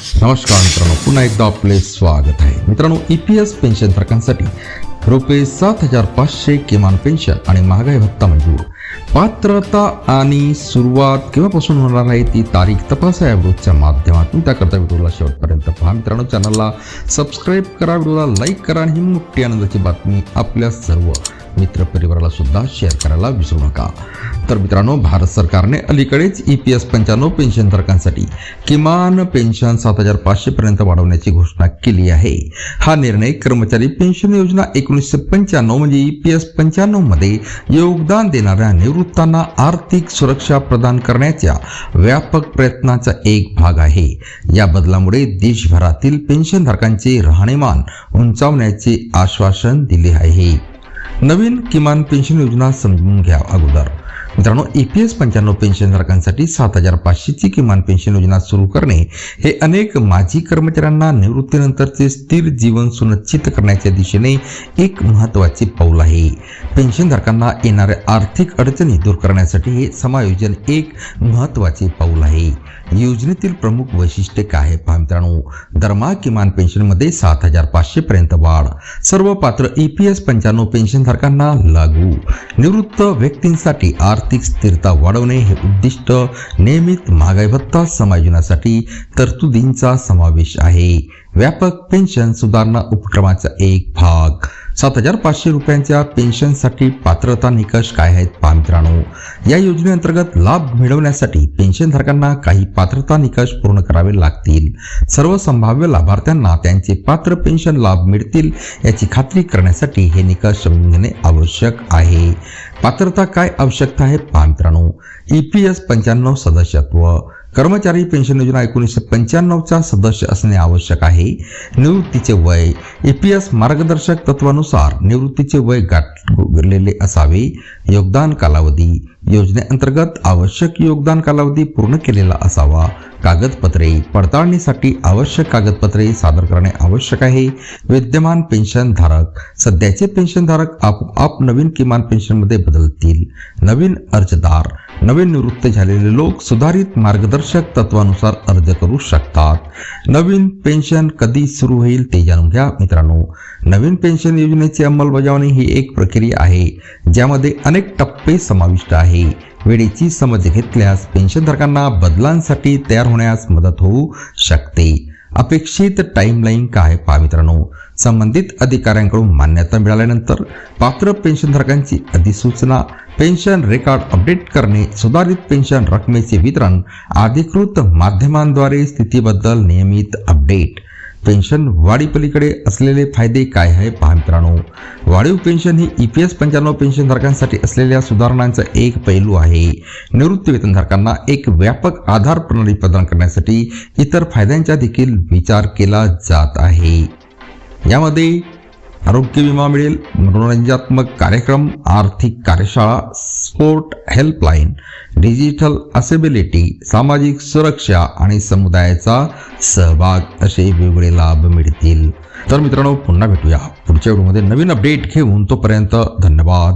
नमस्कार मित्रांनो पुन्हा एकदा आपले स्वागत आहे. मित्रांनो ई पी एस पेन्शन धारकांसाठी रुपये सात हजार पाचशे किमान पेन्शन आणि महागाई भत्ता मंजूर. पात्रता आणि सुरुवात केव्हापासून होणार आहे ती तारीख तपासा या व्हिडिओच्या माध्यमातून. त्याकरता व्हिडिओला शेवटपर्यंत पहा. मित्रांनो चॅनलला सबस्क्राईब करा व्हिडिओला लाईक करा आणि ही मोठी आनंदाची बातमी आपल्या सर्व मित्रपरिवाराला सुद्धा शेअर करायला विसरू नका. तर मित्रांनो भारत सरकारने अलीकडेच ई पी एस पंच्याण्णव पेन्शनधारकांसाठी किमान पेन्शन सात हजार पाचशे पर्यंत वाढवण्याची घोषणा केली आहे. हा निर्णय कर्मचारी पेन्शन योजना एकोणीसशे पंच्याण्णव म्हणजे ई पी एस पंच्याण्णवमध्ये योगदान देणाऱ्या निवृत्तांना आर्थिक सुरक्षा प्रदान करण्याच्या व्यापक प्रयत्नाचा एक भाग आहे. या बदलामुळे देशभरातील पेन्शनधारकांचे राहणीमान उंचावण्याचे आश्वासन दिले आहे. नवीन किमान पेन्शन योजना समजून घ्या अगोदर. मित्रांनो ई पी एस पंच्याण्णव पेन्शनधारकांसाठी सात हजार पाचशेची किमान पेन्शन योजना सुरू करणे हे अनेक माजी कर्मचाऱ्यांना निवृत्तीनंतरचे स्थिर जीवन सुनिश्चित करण्याच्या दिशेने एक महत्त्वाचे पाऊल आहे. पेन्शनधारकांना येणाऱ्या आर्थिक अडचणी दूर करण्यासाठी हे समायोजन एक महत्त्वाचे पाऊल आहे. योजनेतील प्रमुख वैशिष्ट्ये काय आहे पहा मित्रांनो. दरमहा किमान पेन्शनमध्ये सात हजार पाचशे पर्यंत वाढ. सर्व पात्र ई पी एस पंच्याण्णव पेन्शनधारकांना लागू. निवृत्त व्यक्तींसाठी आर्थिक आर्थिक स्थिरता वाढवणे हे उद्दिष्ट नियमित महागाई भत्ता समायोजनासाठी तरतुदींचा समावेश आहे. व्यापक पेन्शन सुधारणा उपक्रमाचा एक भाग. सात हजार पाचशे रुपयांच्या पेन्शनसाठी पात्रता निकष काय आहेत पहा मित्रांनो या योजनेअंतर्गत लाभ मिळवण्यासाठी पेन्शनधारकांना काही पात्रता निकष पूर्ण करावे लागतील. सर्व संभाव्य लाभार्थ्यांना त्यांचे पात्र पेन्शन लाभ मिळतील याची खात्री करण्यासाठी हे निकष समजून घेणे आवश्यक आहे. पात्रता काय आवश्यकता आहे पहा मित्रांनो ई पी एस पंच्याण्णव सदस्यत्व. कर्मचारी पेन्शन योजना एकोणीसशे पंच्याण्णवचा सदस्य असणे आवश्यक आहे. निवृत्तीचे वय ए पी एस मार्गदर्शक तत्वानुसार निवृत्तीचे वय गाठलेले असावे. योगदान कालावधी योजनेअंतर्गत आवश्यक योगदान कालावधी पूर्ण केलेला असावा. कागदपत्रे पडताळणीसाठी आवश्यक कागदपत्रे सादर करणे आवश्यक आहे. विद्यमान पेन्शनधारक सध्याचे पेन्शनधारक आपोआप नवीन किमान पेन्शनमध्ये बदलतील. नवीन अर्जदार नवीन निवृत्त झालेले लोक सुधारित मार्गदर्शक तत्वानुसार अर्ज करू शकतात. नवीन पेन्शन कधी सुरू होईल ते जाणून घ्या मित्रांनो. नवीन पेन्शन योजनेची अंमलबजावणी ही एक प्रक्रिया आहे ज्यामध्ये अनेक टप्पे समाविष्ट आहे. वेळेची समज घेतल्यास पेन्शनधारकांना बदलांसाठी तयार होण्यास मदत होऊ शकते. अपेक्षित टाईमलाईन काय पहा मित्रांनो? संबंधित अधिकाऱ्यांकडून मान्यता मिळाल्यानंतर पात्र पेन्शनधारकांची अधिसूचना पेन्शन रेकॉर्ड अपडेट करणे सुधारित पेन्शन रकमेचे वितरण अधिकृत माध्यमांद्वारे स्थितीबद्दल नियमित अपडेट पेन्शन वाढीपलीकडे असलेले फायदे काय आहे पहा मित्रांनो. वाढीव पेन्शन ही ई पी एस पंच्याण्णव पेन्शनधारकांसाठी असलेल्या सुधारणांचा एक पैलू आहे. निवृत्ती वेतनधारकांना एक व्यापक आधार प्रणाली प्रदान करण्यासाठी इतर फायद्यांचा देखील विचार केला जात आहे. यामध्ये आरोग्य विमा मिळेल मनोरंजनात्मक कार्यक्रम आर्थिक कार्यशाळा सपोर्ट हेल्पलाईन डिजिटल असेबिलिटी सामाजिक सुरक्षा आणि समुदायाचा सहभाग असे वेगवेगळे लाभ मिळतील. तर मित्रांनो पुन्हा भेटूया. पुढच्या व्हिडिओमध्ये नवीन अपडेट घेऊन तोपर्यंत धन्यवाद.